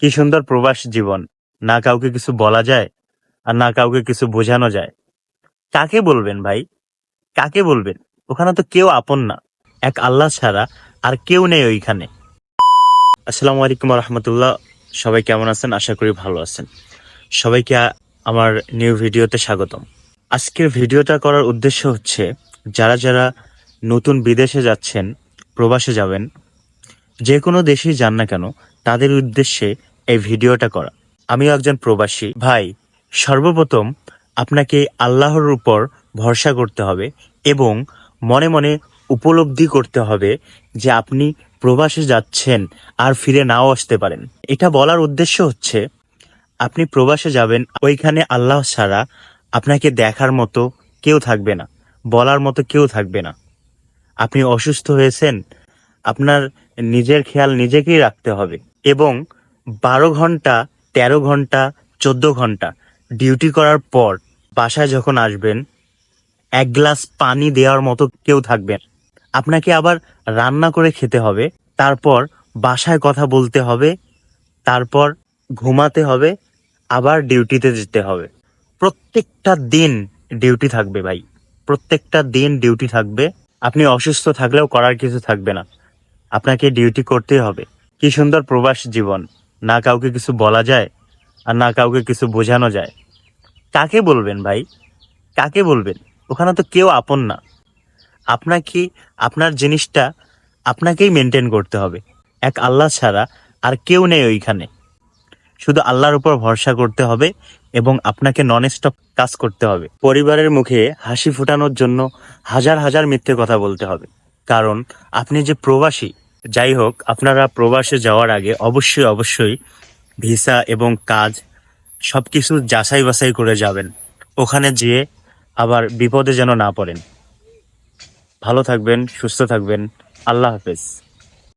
কি সুন্দর প্রবাস জীবন। না কাউকে কিছু বলা যায় আর না কাউকে কিছু বোঝানো যায়। কাকে বলবেন ভাই? কাকে বলবেন? ওখানে তো কেউ আপন না। এক আল্লাহ ছাড়া আর কেউ নেই ওইখানে। আসসালামু আলাইকুম রহমতুল্লাহ সবাই কেমন আছেন? আশা করি ভালো আছেন। সবাইকে আমার নিউ ভিডিওতে স্বাগতম। আজকের ভিডিওটা করার উদ্দেশ্য হচ্ছে, যারা যারা নতুন বিদেশে যাচ্ছেন, প্রবাসে যাবেন, যে কোনো দেশেই যান না কেন, তাদের উদ্দেশ্যে এই ভিডিওটা করা। আমিও একজন প্রবাসী। ভাই, সর্বপ্রথম আপনাকে আল্লাহর উপর ভরসা করতে হবে এবং মনে মনে উপলব্ধি করতে হবে যে আপনি প্রবাসে যাচ্ছেন আর ফিরে নাও আসতে পারেন। এটা বলার উদ্দেশ্য হচ্ছে, আপনি প্রবাসে যাবেন, ওইখানে আল্লাহ ছাড়া আপনাকে দেখার মতো কেউ থাকবে না, বলার মতো কেউ থাকবে না। আপনি অসুস্থ হয়েছেন, আপনার নিজের খেয়াল নিজেকেই রাখতে হবে এবং বারো ঘণ্টা, তেরো ঘণ্টা, চোদ্দ ঘণ্টা। ডিউটি করার পর বাসায় যখন আসবেন, এক গ্লাস পানি দেওয়ার মতো কেউ থাকবেন। আপনাকে আবার রান্না করে খেতে হবে, তারপর বাসায় কথা বলতে হবে, তারপর ঘুমাতে হবে, আবার ডিউটিতে যেতে হবে। প্রত্যেকটা দিন ডিউটি থাকবে ভাই। প্রত্যেকটা দিন ডিউটি থাকবে। আপনি অসুস্থ থাকলেও করার কিছু থাকবে না। আপনাকে ডিউটি করতেই হবে। কি সুন্দর প্রবাস জীবন। না কাউকে কিছু বলা যায় আর না কাউকে কিছু বোঝানো যায়। কাকে বলবেন ভাই? কাকে বলবেন? ওখানে তো কেউ আপন না। আপনাকে আপনার জিনিসটা আপনাকেই মেনটেন করতে হবে। এক আল্লাহ ছাড়া আর কেউ নেই ওইখানে। শুধু আল্লাহর উপর ভরসা করতে হবে এবং আপনাকে নন স্টপ কাজ করতে হবে। পরিবারের মুখে হাসি ফোটানোর জন্য হাজার হাজার মিথ্যে কথা বলতে হবে। কারণ আপনি যে প্রবাসী যাই হোক আপনারা প্রবাসে যাওয়ার আগে অবশ্যই অবশ্যই ভিসা এবং কাজ সব কিছু যাচাই বাছাই করে যাবেন। ওখানে যেয়ে আবার বিপদে যেন না পড়েন। ভালো থাকবেন, সুস্থ থাকবেন। আল্লাহ হাফেজ।